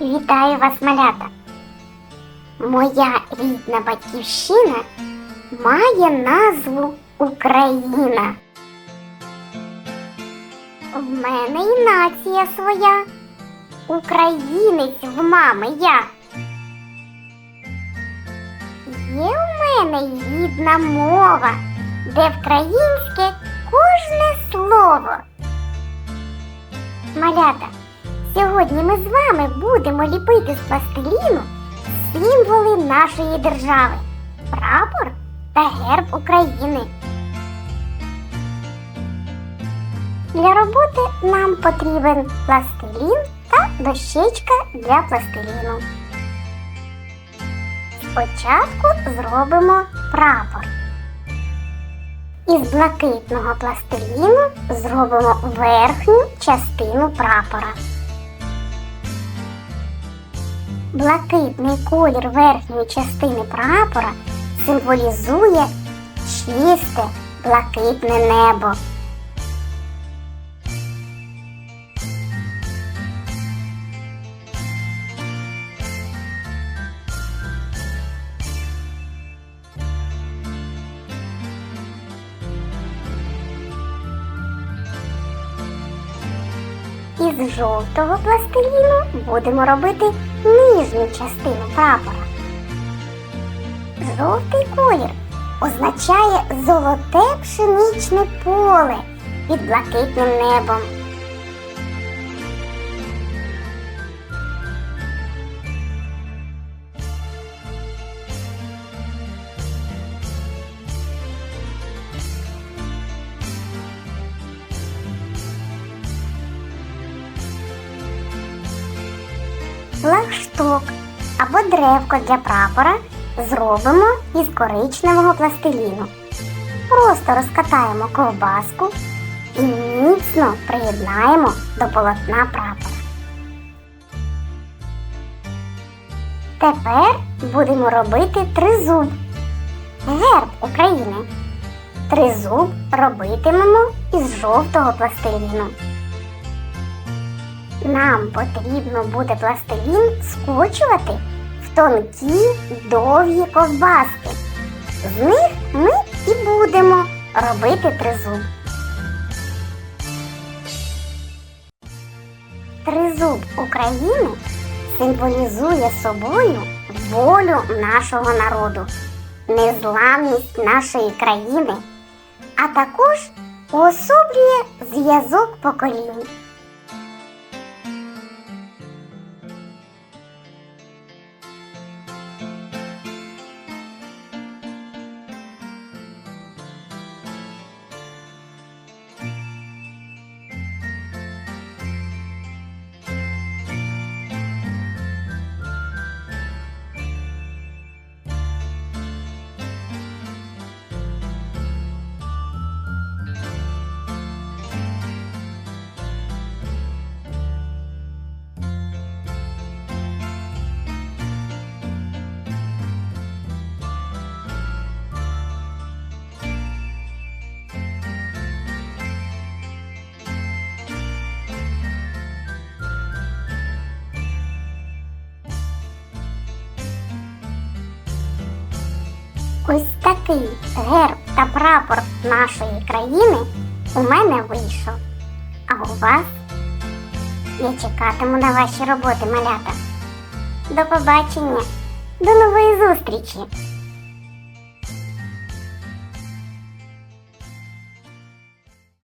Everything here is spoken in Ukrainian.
Вітаю вас, малята! Моя рідна батьківщина має назву Україна. В мене і нація своя. Українець в мами я. Є у мене рідна мова, де вкраїнське кожне слово. Малята, сьогодні ми з вами будемо ліпити з пластиліну символи нашої держави, прапор та герб України. Для роботи нам потрібен пластилін та дощечка для пластиліну. Спочатку зробимо прапор. Із блакитного пластиліну зробимо верхню частину прапора. Блакитний колір верхньої частини прапора символізує чисте блакитне небо. Із жовтого пластиліну будемо робити нижню частину прапора. Жовтий колір означає золоте пшеничне поле під блакитним небом. Флагшток або древко для прапора зробимо із коричневого пластиліну. Просто розкатаємо ковбаску і міцно приєднаємо до полотна прапора. Тепер будемо робити тризуб. Герб України. Тризуб робитимемо із жовтого пластиліну. Нам потрібно буде пластилін скочувати в тонкі довгі ковбаски. З них ми і будемо робити тризуб. Тризуб України символізує собою волю нашого народу, незламність нашої країни, а також уособлює зв'язок поколінь. Ось такий герб та прапор нашої країни у мене вийшов. А у вас я чекатиму на ваші роботи, малята. До побачення, до нової зустрічі!